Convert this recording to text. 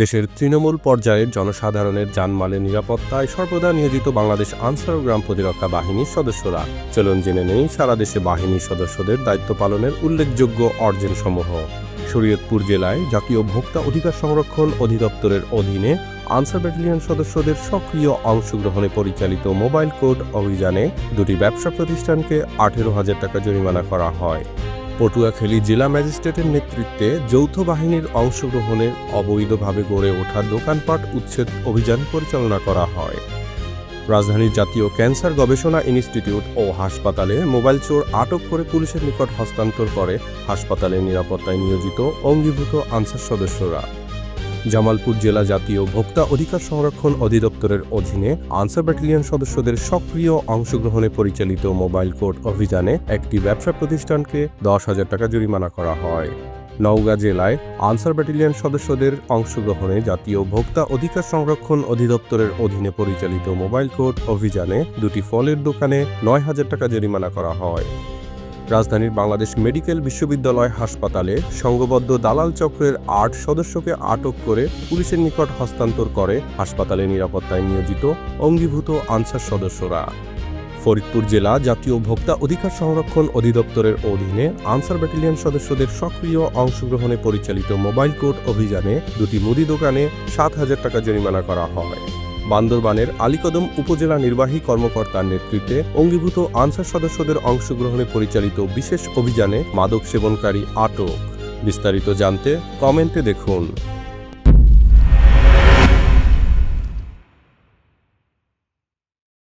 দেশের তৃণমূল পর্যায়ের জনসাধারণের জানমালের নিরাপত্তায় সর্বদা নিয়োজিত বাংলাদেশ আনসার গ্রাম প্রতিরক্ষা বাহিনীর সদস্যরা। চলুন জেনে নেই, সারা দেশে বাহিনীর সদস্যদের দায়িত্ব পালনের উল্লেখযোগ্য অর্জনসমূহ। শরীয়তপুর জেলায় জাতীয় ভোক্তা অধিকার সংরক্ষণ অধিদপ্তরের অধীনে আনসার ব্যাটালিয়ন সদস্যদের সক্রিয় অংশগ্রহণে পরিচালিত মোবাইল কোড অভিযানে দুটি ব্যবসা প্রতিষ্ঠানকে আঠেরো হাজার টাকা জরিমানা করা হয়। পটুয়াখালী জেলা ম্যাজিস্ট্রেটের নেতৃত্বে যৌথ বাহিনীর অংশগ্রহণে অবৈধভাবে গড়ে ওঠা দোকানপাট উচ্ছেদ অভিযান পরিচালনা করা হয়। রাজধানীর জাতীয় ক্যান্সার গবেষণা ইনস্টিটিউট ও হাসপাতালে মোবাইল চোর আটক করে পুলিশের নিকট হস্তান্তর করে হাসপাতালের নিরাপত্তায় নিয়োজিত অঙ্গীভূত আনসার সদস্যরা। জামালপুর জেলা জাতীয় ভোক্তা অধিকার সংরক্ষণ অধিদপ্তরের অধীনে আনসার ব্যাটালিয়ন সদস্যদের সক্রিয় অংশগ্রহণে পরিচালিত মোবাইল কোর্ট অভিযানে একটি ব্যবসা প্রতিষ্ঠানকে দশ হাজার টাকা জরিমানা করা হয়। নওগাঁ জেলায় আনসার ব্যাটালিয়ন সদস্যদের অংশগ্রহণে জাতীয় ভোক্তা অধিকার সংরক্ষণ অধিদপ্তরের অধীনে পরিচালিত মোবাইল কোর্ট অভিযানে দুটি ফলের দোকানে নয় হাজার টাকা জরিমানা করা হয়। রাজধানীর বাংলাদেশ মেডিকেল বিশ্ববিদ্যালয় হাসপাতালে সংঘবদ্ধ দালাল চক্রের আট সদস্যকে আটক করে পুলিশের নিকট হস্তান্তর করে হাসপাতালে নিরাপত্তায় নিয়োজিত অঙ্গীভূত আনসার সদস্যরা। ফরিদপুর জেলা জাতীয় ভোক্তা অধিকার সংরক্ষণ অধিদপ্তরের অধীনে আনসার ব্যাটালিয়ন সদস্যদের সক্রিয় অংশগ্রহণে পরিচালিত মোবাইল কোর্ট অভিযানে দুটি মুদি দোকানে সাত হাজার টাকা জরিমানা করা হয়। বান্দরবানের আলীকদম উপজেলা নির্বাহী কর্মকর্তার নেতৃত্বে অঙ্গীভূত আনসার সদস্যদের অংশগ্রহণে পরিচালিত বিশেষ অভিযানে মাদক সেবনকারী আটক। বিস্তারিত জানতে কমেন্টে দেখুন।